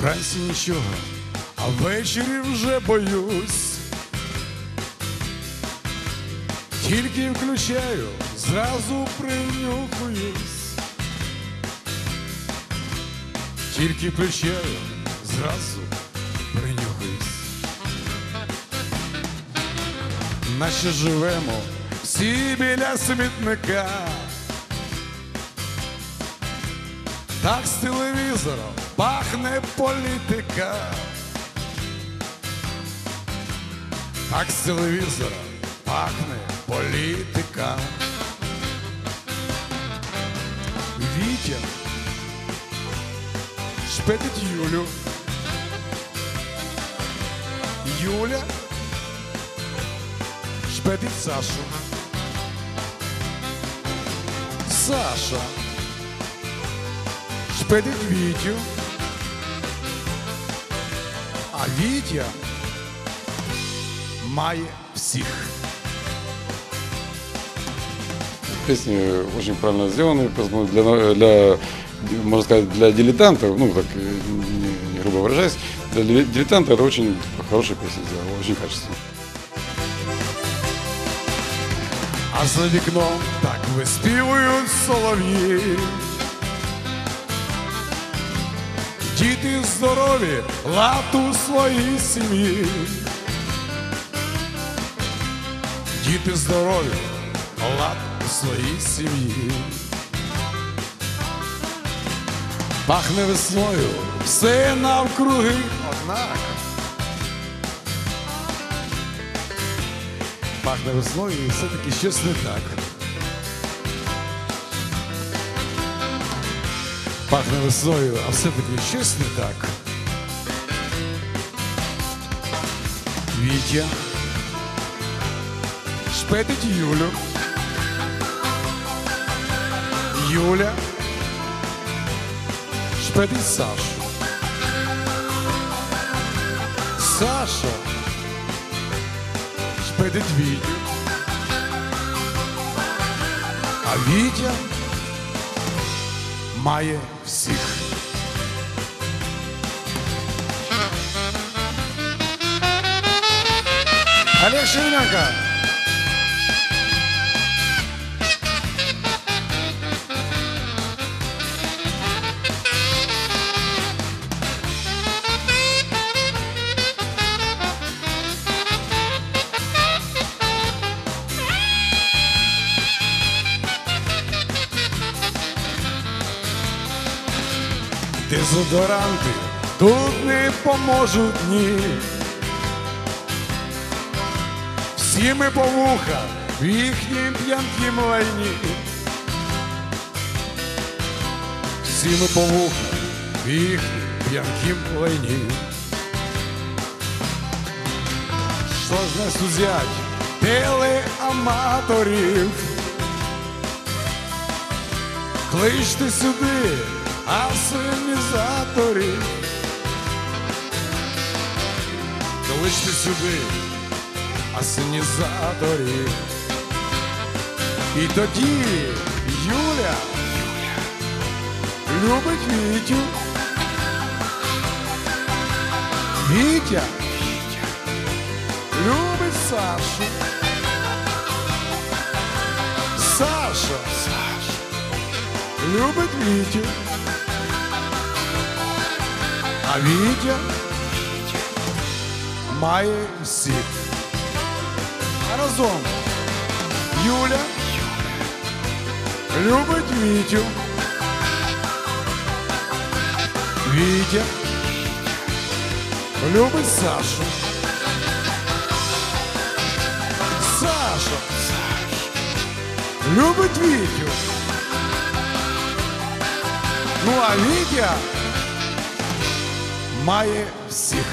Вранці нічого, а ввечері вже боюсь. Тільки включаю, зразу принюхуюсь. Тільки включаю, зразу принюхуюсь. Наче живемо всі біля смітника. Так з телевізором пахне політика. Так з телевізором пахне політика. Вітя шпетить Юлю. Юля шпетить Сашу. Саша шпетить Вітю. А Вітя має всіх. Песни очень правильно сделаны, поэтому для, для, можно сказать, для дилетантов, ну, так, э, не, не грубо выражаясь, для дили- дилетанта это очень хорошая песня сделана, очень качественная. А за вікном так виспівують солов'ї. Здорові, лад у своїй сім'ї. Діти здорові, лад у своїй сім'ї. Пахне весною, все навкруги, однак. Пахне весною і все-таки щось не так. Пахне весною, а все-таки щось не так. Вітя шпетить Юлю. Юля шпетить Сашу. Саша шпетить Вітю. А Вітя має всіх. Олег Шевченко. Дезодоранти тут не поможуть ні. Всі ми по вуха в їхнім п'янкім лайні. Всі ми по вуха в їхнім п'янкім лайні. Що ж нас узять телеаматорів? Кличте сюди асенізаторів. Кличте сюди асенізаторів. І тоді Юля, любить Вітю. Вітя любить Сашу. Саша, Саша любить Вітю. А Вітя має всіх. А разом Юля любить Вітю. Вітя любить Сашу. Саша любить Вітю. Ну а Вітя має всіх.